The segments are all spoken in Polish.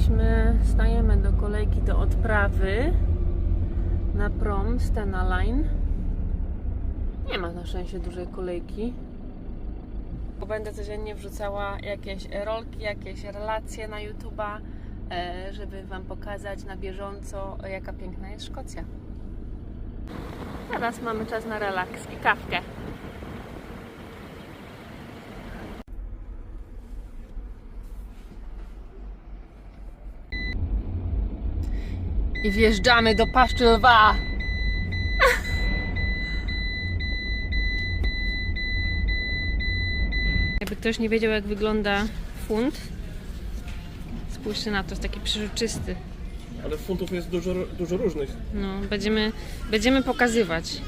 Jesteśmy, stajemy do kolejki do odprawy na prom Stena Line. Nie ma na szczęście dużej kolejki. Będę codziennie wrzucała jakieś rolki, jakieś relacje na YouTube'a, e, żeby Wam pokazać na bieżąco, jaka piękna jest Szkocja. Teraz mamy czas na relaks i kawkę. I wjeżdżamy do paszczy lwa. Jakby ktoś nie wiedział, jak wygląda funt, spójrzcie na to, jest taki przeżyczysty. Ale funtów jest dużo, dużo różnych. No, będziemy, będziemy pokazywać.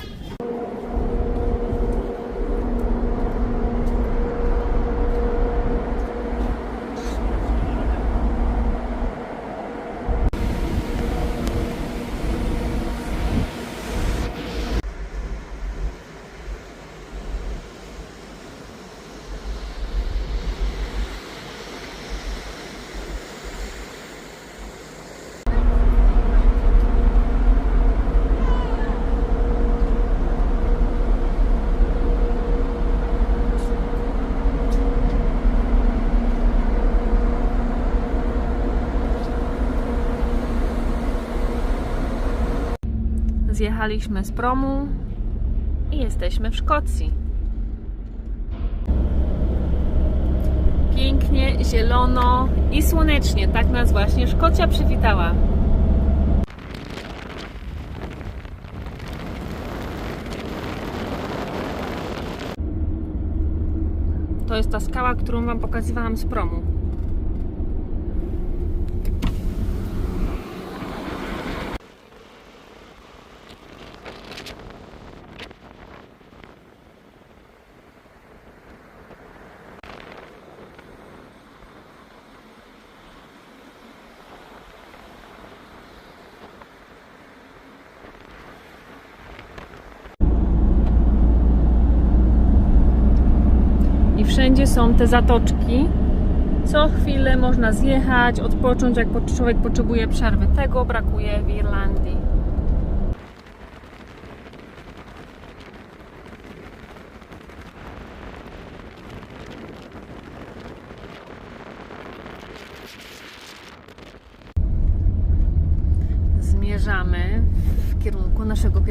Zjechaliśmy z promu i jesteśmy w Szkocji. Pięknie, zielono i słonecznie. Tak nas właśnie Szkocja przywitała. To jest ta skała, którą Wam pokazywałam z promu. Wszędzie są te zatoczki. Co chwilę można zjechać, odpocząć, jak człowiek potrzebuje przerwy. Tego brakuje w Irlandii. Zmierzamy w kierunku naszego pierwszego.